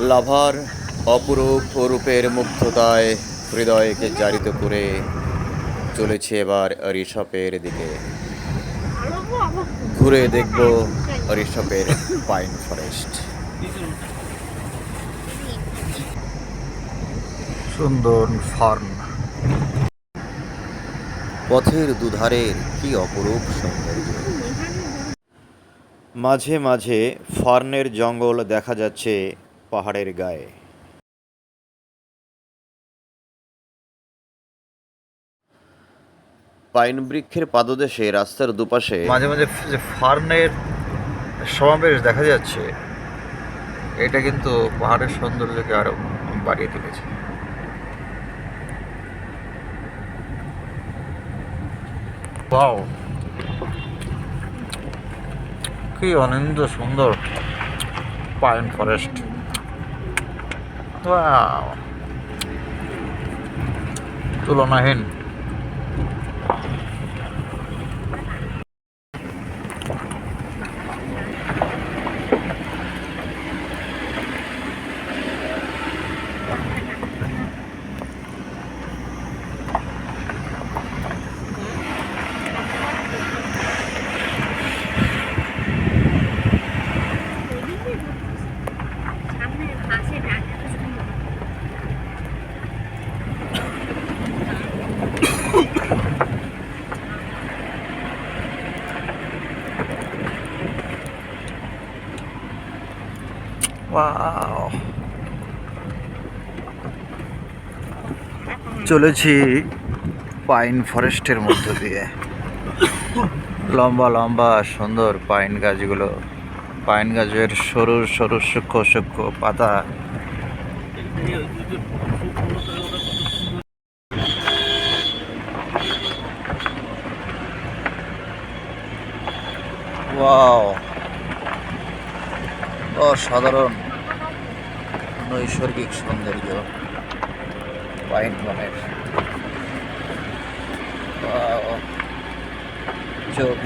লাভার অপরূপ রূপের মুগ্ধতায় হৃদয়কে জারিত করে চলেছে এবার ঋষপের দিকে। ঘুরে দেখব ঋষপের পাইন ফরেস্ট। সুন্দর ফার্ম পথের দুধারের কি অপরূপ সৌন্দর্য। মাঝে মাঝে ফার্নের জঙ্গল দেখা যাচ্ছে পাহাড়ের গায়ে। পাইন বৃক্ষের পাদদেশে, রাস্তার দুপাশে মাঝে মাঝে যে ফার্নের সমাবেশ দেখা যাচ্ছে, এটা কিন্তু পাহাড়ের সৌন্দর্যকে আরও বাড়িয়ে তুলেছে। বাও কি অনিন্দ সুন্দর পাইন ফরেস্ট। ওয়াও তুলনাহীন চলেছি পাইন ফরেস্টের মধ্য দিয়ে। লম্বা লম্বা, সুন্দর পাইন গাছগুলো। পাইন গাছের সরু সরু, সূক্ষ্ম সূক্ষ্ম পাতা। ওয়াও, অসাধারণ। নৈসর্গিক সৌন্দর্য। বনের Wow. চোখ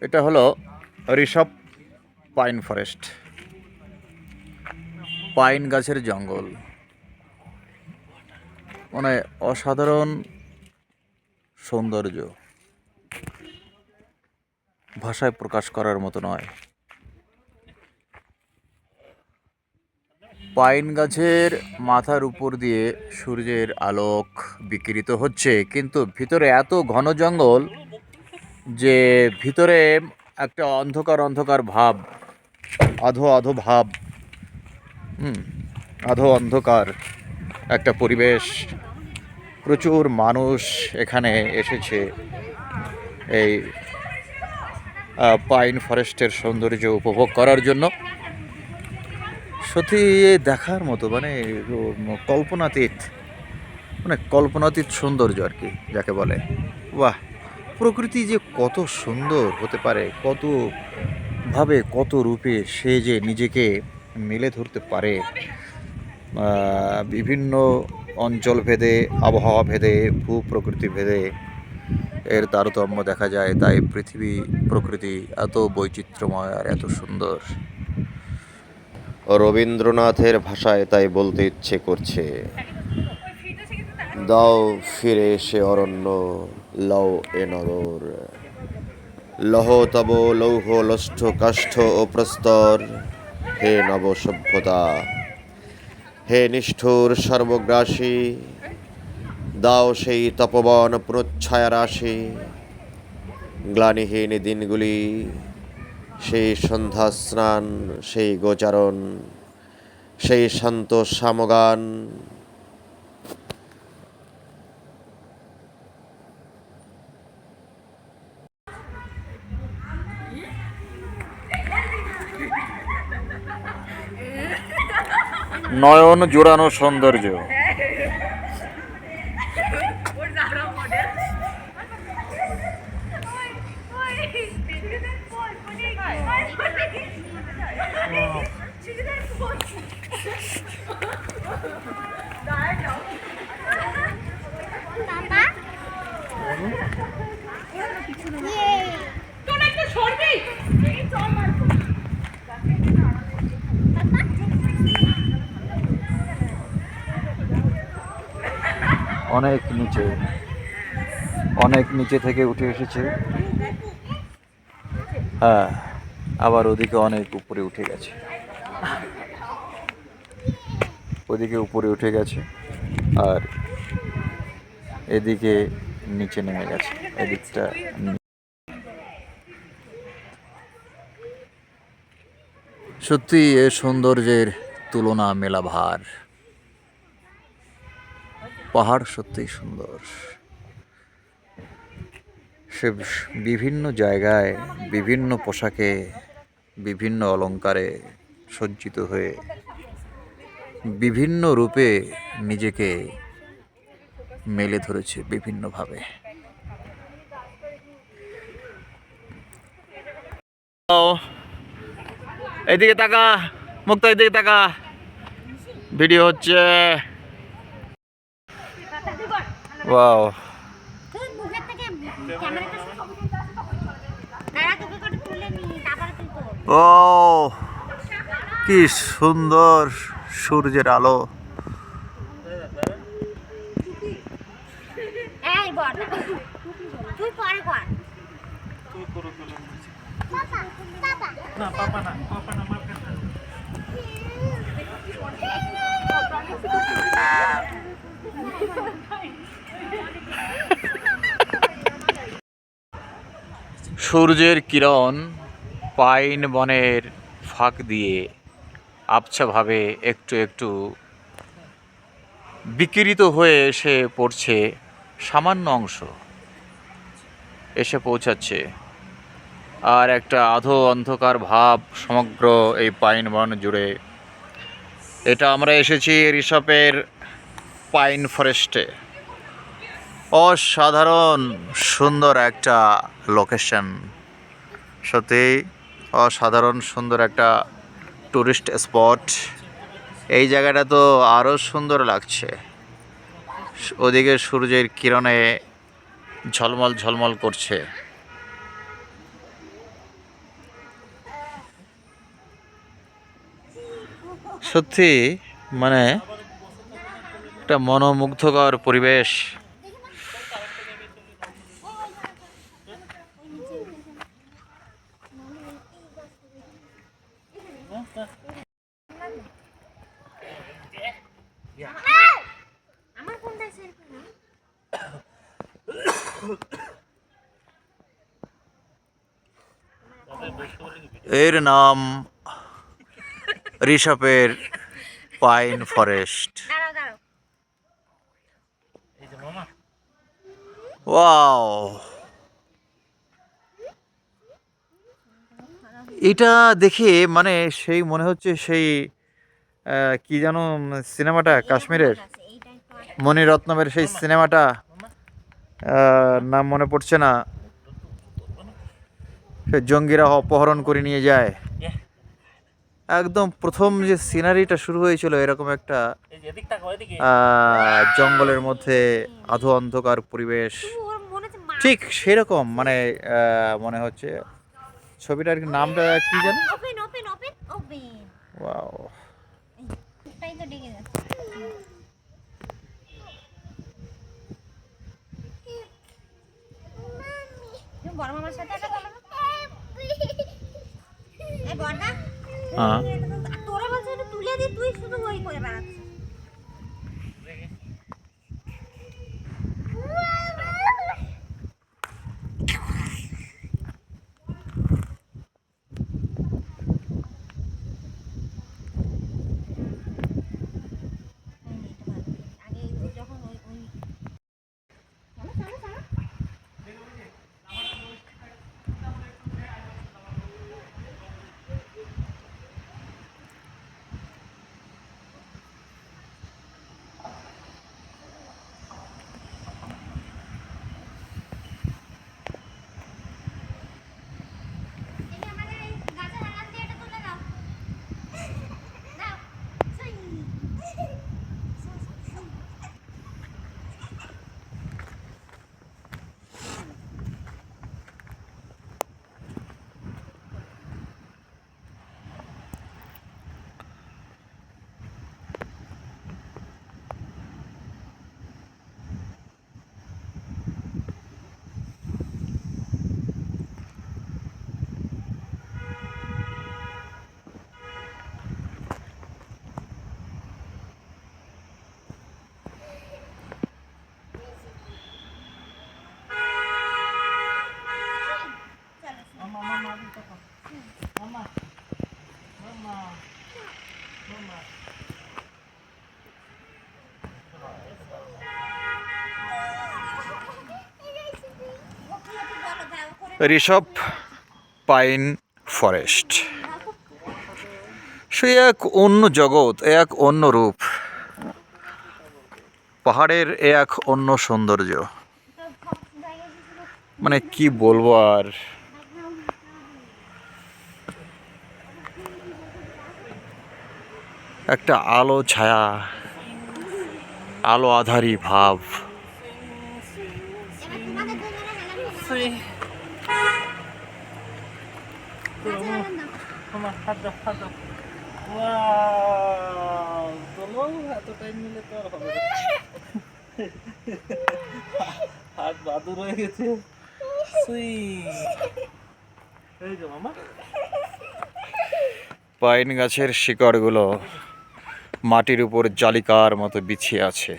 এটা হলো ঋষভ পাইন ফরেস্ট। পাইন গাছের জঙ্গল। মানে অসাধারণ সৌন্দর্য। ভাষায় প্রকাশ করার মতো নয়। পাইন গাছের মাথার উপর দিয়ে সূর্যের আলোক বিকিরিত হচ্ছে। কিন্তু ভিতরে এত ঘন জঙ্গল যে ভিতরে একটা অন্ধকার অন্ধকার ভাব, আধো আধো ভাব, হুম, আধো অন্ধকার একটা পরিবেশ। প্রচুর মানুষ এখানে এসেছে এই পাইন ফরেস্টের সৌন্দর্য উপভোগ করার জন্য। সত্যি দেখার মতো মানে কল্পনাতীত মানে কল্পনাতীত সৌন্দর্য আর কি, যাকে বলে। বাহ! প্রকৃতি যে কত সুন্দর হতে পারে, কত ভাবে, কত রূপে সে যে নিজেকে মেলে ধরতে পারে বিভিন্ন অঞ্চল ভেদে, আবহাওয়া ভেদে ভূ প্রকৃতি ভেদে, এর তারতম্য দেখা যায়, তাই পৃথিবী প্রকৃতি এত বৈচিত্র্যময় আর এত সুন্দর। রবীন্দ্রনাথের ভাষায় তাই বলতে ইচ্ছে করছে। দাও ফিরে সে অরণ্য, লও এ নগর। লহ তব লৌহ লষ্ঠ কাষ্ঠ ও প্রস্তর। হে নব সভ্যতা, হে নিষ্ঠুর সর্বগ্রাসী, দাও সেই তপবন প্রচ্ছায়া রাশি। গ্লানিহীন দিনগুলি সেই সন্ধ্যা স্নান সেই গোচারণ সেই শান্ত সামগান নয়ন জোড়ানো সৌন্দর্য। অনেক নিচে অনেক নিচে থেকে উঠে এসেছে। হ্যাঁ আবার ওদিকে অনেক উপরে উঠে গেছে। ওদিকে উপরে উঠে গেছে আর এদিকে নিচে নেমে গেছে। এদিকটা সত্যি এ সৌন্দর্যের তুলনা মেলা ভার পাহাড় সত্যিই সুন্দর। সে বিভিন্ন জায়গায়, বিভিন্ন পোশাকে, বিভিন্ন অলংকারে সজ্জিত হয়ে বিভিন্ন রূপে নিজেকে মেলে ধরেছে বিভিন্নভাবে। এদিকে তাকা মুক্ত এদিকে তাকা। ভিডিও হচ্ছে ওয়াও। ও কি সুন্দর। সূর্যের আলো। এই বল। তুই পরে কর। সূর্যের কিরণ পাইন বনের ফাঁক দিয়ে আবছাভাবে একটু একটু বিকিরিত হয়ে এসে পড়ছে সামান্য অংশ। এসে পৌঁছাচ্ছে। আর একটা আধো অন্ধকার ভাব সমগ্র এই পাইন বন জুড়ে। এটা আমরা এসেছি ঋষপের পাইন ফরেস্টে। অসাধারণ, সুন্দর একটা লোকেশন। সত্যি অসাধারণ, সুন্দর একটা টুরিস্ট স্পট এই জায়গাটা তো আরও সুন্দর লাগছে। ওদিকে সূর্যের কিরণে ঝলমল ঝলমল করছে। সত্যি মানে একটা মনোমুগ্ধকর পরিবেশ আমার ফোনটা সেলফি না এর নাম ঋষভের পাইন ফরেস্ট। ওয়াও। এটা দেখে মানে সেই মনে হচ্ছে সেই কি যেন সিনেমাটা কাশ্মীরের মণিরত্নমের সেই সিনেমাটা নাম মনে পড়ছে না। সে জঙ্গিরা অপহরণ করে নিয়ে যায়। একদম প্রথম যে সিনারিটা শুরু হয়েছিল এরকম একটা জঙ্গলের মধ্যে আধো অন্ধকার পরিবেশ। ঠিক সেরকম মানে মনে হচ্ছে ছবিটার নামটা কি জানো ওয়াও। বড় মামার সাথে একটা বলো এই বড়দা হ্যাঁ। তোরা বলছিস তুলে দি তুই শুধু ওই করে বেড়াচ্ছিস আগে যখন ওই ওই চলো চলো চলো ঋষভ পাইন ফরেস্ট। সে এক অন্য জগৎ, এক অন্য রূপ। পাহাড়ের এক অন্য সৌন্দর্য। মানে কি বলব আর? একটা আলো ছায়া আলো আধারি ভাব। হাত বাদুর হয়ে গেছে পাইন গাছের শিকড়গুলো মাটির উপর জালিকার মতো বিছিয়ে আছে।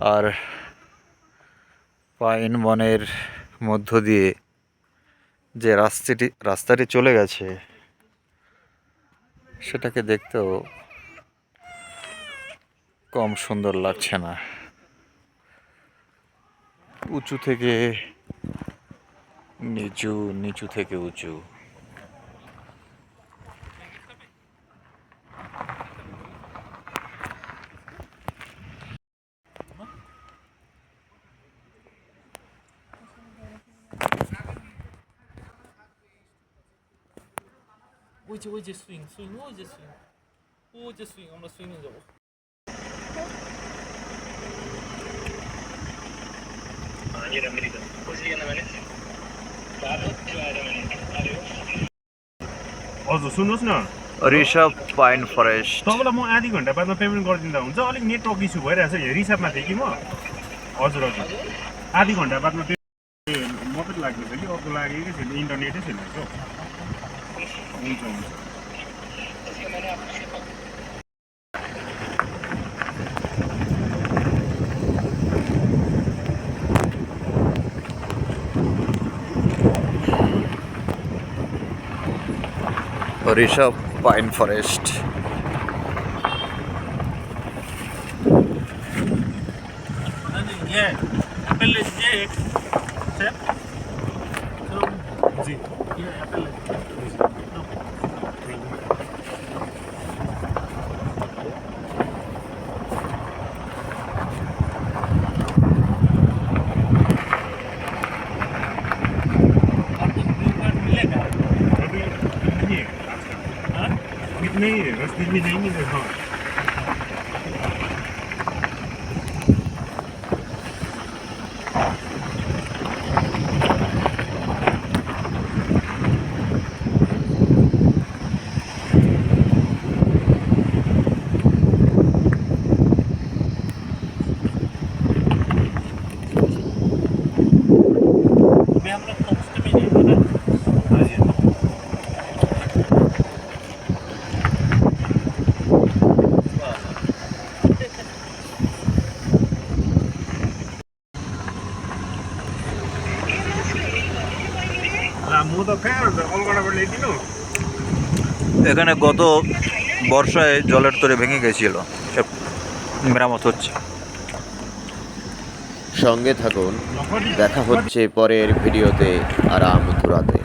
আর পাইন বনের মধ্য দিয়ে যে রাস্তাটি রাস্তাটি চলে গেছে, সেটাকে দেখতেও কম সুন্দর লাগছে না। উঁচু থেকে নিচু নিচু থেকে উঁচু। ওই যে ওই যে সুইং সুইং ওই যে সুইং ওই যে সুইং আমরা সুইংয়ে যাবো हजुर सुन्नुहोस् न ऋषभ पाइन फरेस्ट तपाईँलाई म आधी घन्टा बादमा पेमेन्ट गरिदिँदा हुन्छ अलिक नेटवर्क इस्यु भइरहेछ यो रिसापमा थिएँ कि म हजुर हजुर आधी घन्टा बादमा त्यो मात्रै लाग्दैछ कि अर्को लागेकै छैन इन्टरनेटै छैन क्या हुन्छ हुन्छ Forest pine forest. Yeah, apple is J. Sir? So, Yeah, apple. গত বর্ষায় জলের তরে ভেঙে গেছিল। সব মেরামত হচ্ছে। সঙ্গে থাকুন, দেখা হচ্ছে পরের ভিডিওতে আরাম তুরাতে